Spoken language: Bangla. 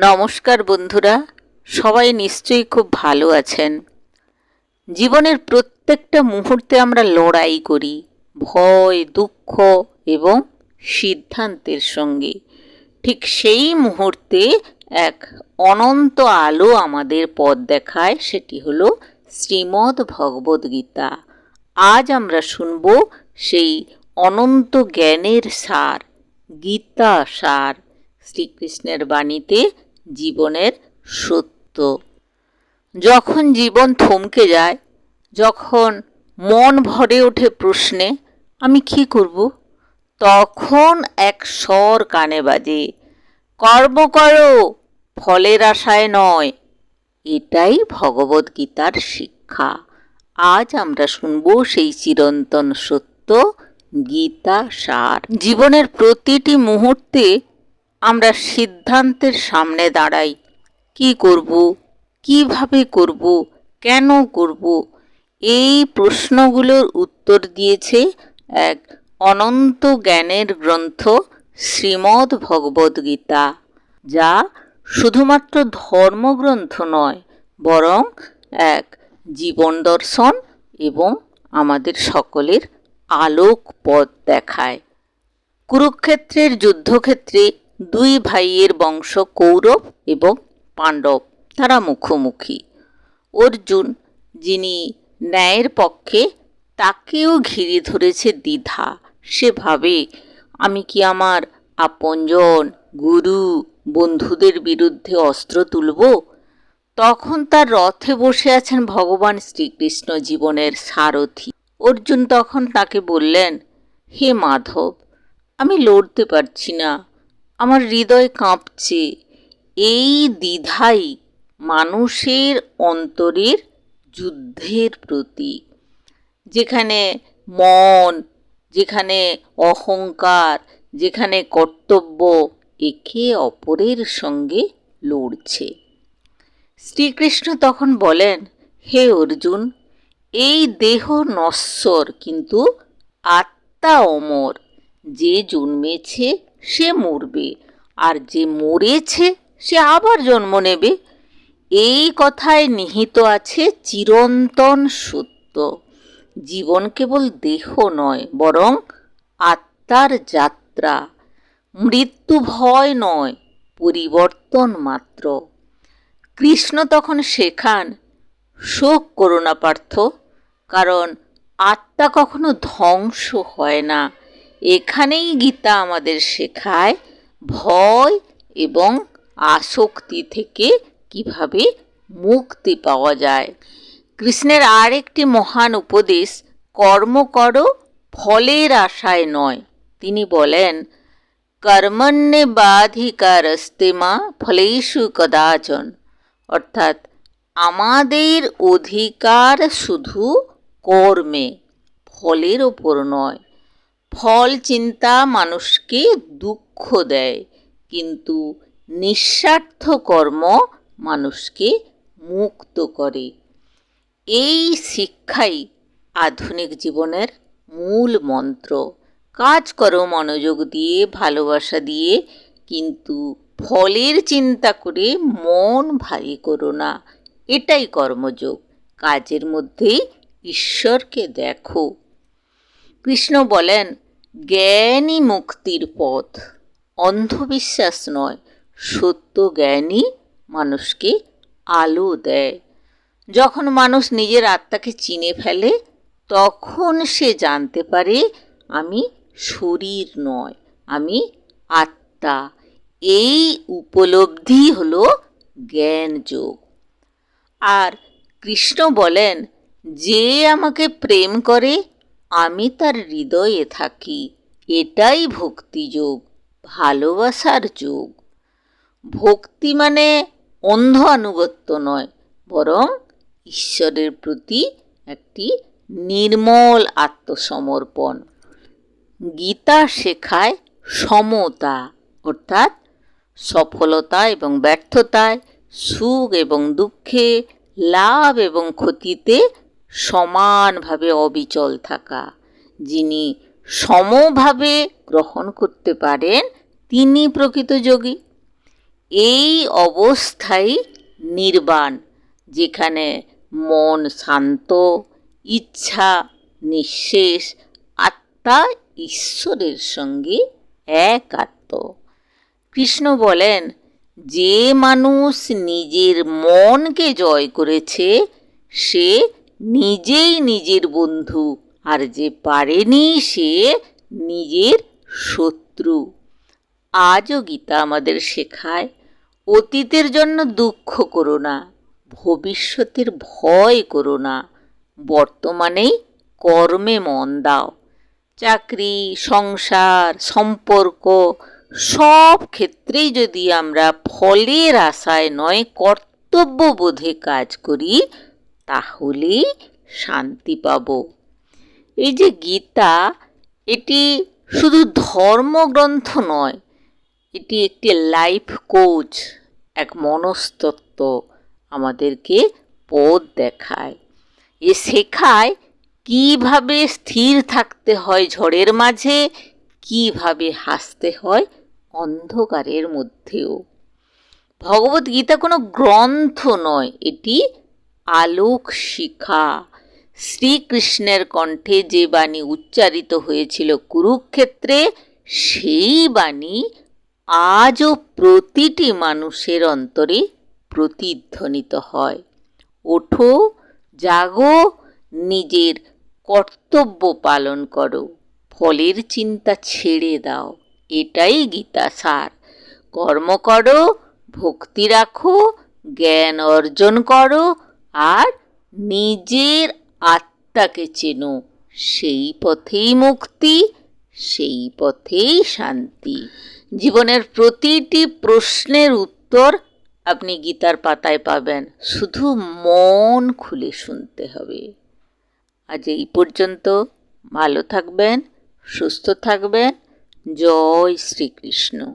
নমস্কার বন্ধুরা, সবাই নিশ্চয়ই খুব ভালো আছেন। জীবনের প্রত্যেকটা মুহূর্তে আমরা লড়াই করি, ভয়, দুঃখ এবং সিদ্ধান্তের সঙ্গে। ঠিক সেই মুহূর্তে এক অনন্ত আলো আমাদের পথ দেখায়, সেটি হলো শ্রীমদ্ ভগবদ গীতা। আজ আমরা শুনব সেই অনন্ত জ্ঞানের সার, গীতা সার। শ্রীকৃষ্ণের বাণীতে জীবনের সত্য। যখন জীবন থমকে যায়, যখন মন ভরে ওঠে প্রশ্নে, আমি কি করব? তখন এক স্বর কানে বাজে, কর্ম করো, ফলের আশায় নয়। এটাই ভগবদ্গীতার শিক্ষা। আজ আমরা শুনব সেই চিরন্তন সত্য গীতা সার। জীবনের প্রতিটি মুহূর্তে আমরা সিদ্ধান্তের সামনে দাঁড়াই। কি করব? কীভাবে করব? কেন করব? এই প্রশ্নগুলোর উত্তর দিয়েছে এক অনন্ত জ্ঞানের গ্রন্থ শ্রীমদ্ ভগবদ্গীতা যা শুধুমাত্র ধর্মগ্রন্থ নয়, বরং এক জীবন দর্শন এবং আমাদের সকলের আলোক পথ দেখায়। কুরুক্ষেত্রের যুদ্ধক্ষেত্রে দুই ভাইয়ের বংশ কৌরব এবং পাণ্ডব। তারা মুখোমুখি। অর্জুন, যিনি ন্যায়ের পক্ষে, তাকেও ঘিরে ধরেছে দ্বিধা। সে ভাবে আমি কি আমার আপনজন, গুরু, বন্ধুদের বিরুদ্ধে অস্ত্র তুলব? তখন তার রথে বসে আছেন ভগবান শ্রীকৃষ্ণ জীবনের সারথি। অর্জুন তখন তাকে বললেন, হে মাধব, আমি লড়তে পারছি না। আমার হৃদয় কাঁপছে। এই দ্বিধাই মানুষের অন্তরের যুদ্ধের প্রতীক। যেখানে মন, যেখানে অহংকার, যেখানে কর্তব্য একে অপরের সঙ্গে লড়ছে। শ্রীকৃষ্ণ তখন বলেন, হে অর্জুন, এই দেহ নশ্বর কিন্তু আত্মা অমর, যে জন্মেছে সে মরবে। আর যে মরেছে, সে আবার জন্ম নেবে। এই কথায় নিহিত আছে চিরন্তন সত্য। জীবন কেবল দেহ নয়, বরং আত্মার যাত্রা। মৃত্যু ভয় নয়, পরিবর্তন মাত্র। কৃষ্ণ তখন শেখান, শোক করো না পার্থ, কারণ আত্মা কখনো ধ্বংস হয় না। এখানেই গীতা আমাদের শেখায় ভয় এবং আসক্তি থেকে কীভাবে মুক্তি পাওয়া যায়। কৃষ্ণের আর একটি মহান উপদেশ, কর্ম করো, ফলের আশায় নয়। তিনি বলেন, কর্মণ্যে বাধিকারস্তে মা ফলেষু কদাচন। অর্থাৎ, আমাদের অধিকার শুধু কর্মে, ফলের ওপর নয়। ফল চিন্তা মানুষকে দুঃখ দেয়, কিন্তু নিঃস্বার্থ কর্ম মানুষকে মুক্ত করে। এই শিক্ষাই আধুনিক জীবনের মূল মন্ত্র। কাজ করো মনোযোগ দিয়ে, ভালোবাসা দিয়ে, কিন্তু ফলের চিন্তা করে মন ভারী করো না। এটাই কর্মযোগ। কাজের মধ্যেই ঈশ্বরকে দেখো। কৃষ্ণ বলেন জ্ঞানই মুক্তির পথ। অন্ধবিশ্বাস নয়, সত্য জ্ঞানই মানুষকে আলো দেয়। যখন মানুষ নিজের আত্মাকে চিনে ফেলে, তখন সে জানতে পারে, আমি শরীর নয়, আমি আত্মা। এই উপলব্ধি হল জ্ঞান যোগ আর কৃষ্ণ বলেন, যে আমাকে প্রেম করে আমি তার হৃদয়ে থাকি। এটাই ভক্তিযোগ ভালোবাসার যোগ। ভক্তি মানে অন্ধ আনুগত্য নয়, বরং ঈশ্বরের প্রতি একটি নির্মল আত্মসমর্পণ। গীতা শেখায় সমতা, অর্থাৎ সফলতা এবং ব্যর্থতায় সুখ এবং দুঃখে, লাভ এবং ক্ষতিতে সমানভাবে অবিচল থাকা। যিনি সমভাবে গ্রহণ করতে পারেন, তিনি প্রকৃত যোগী। এই অবস্থাই নির্বাণ, যেখানে মন শান্ত, ইচ্ছা নিঃশেষ, আত্মা ঈশ্বরের সঙ্গে একাত্ম। কৃষ্ণ বলেন, যে মানুষ নিজের মনকে জয় করেছে, সে নিজেই নিজের বন্ধু, আর যে পারেনি সে নিজের শত্রু। আজও গীতা আমাদের শেখায়, অতীতের জন্য দুঃখ করো না, ভবিষ্যতের ভয় করো না, বর্তমানেই কর্মে মন দাও। চাকরি, সংসার, সম্পর্ক, সব ক্ষেত্রেই যদি আমরা ফলের আশায় নয়, কর্তব্যবোধে কাজ করি তাহলেই শান্তি পাব। এই যে গীতা, এটি শুধু ধর্মগ্রন্থ নয়, এটি একটি লাইফ কোচ এক মনস্তত্ত্ব আমাদেরকে পথ দেখায়। এ শেখায় কীভাবে স্থির থাকতে হয় ঝড়ের মাঝে, কীভাবে হাসতে হয় অন্ধকারের মধ্যেও। ভগবত গীতা কোনো গ্রন্থ নয়, এটি আলোক শিখা। শ্রীকৃষ্ণের কণ্ঠে যে বাণী উচ্চারিত হয়েছিল কুরুক্ষেত্রে, সেই বাণী আজও প্রতিটি মানুষের অন্তরে প্রতিধ্বনিত হয়। ওঠো, জাগো, নিজের কর্তব্য পালন করো, ফলের চিন্তা ছেড়ে দাও, এটাই গীতা সার। কর্ম করো, ভক্তি রাখো, জ্ঞান অর্জন করো আর নিজের আত্মাকে চেনো। সেই পথেই মুক্তি, সেই পথেই শান্তি। জীবনের প্রতিটি প্রশ্নের উত্তর আপনি গীতার পাতায় পাবেন। শুধু মন খুলে শুনতে হবে। আজ এই পর্যন্ত। ভালো থাকবেন, সুস্থ থাকবেন। জয় শ্রীকৃষ্ণ।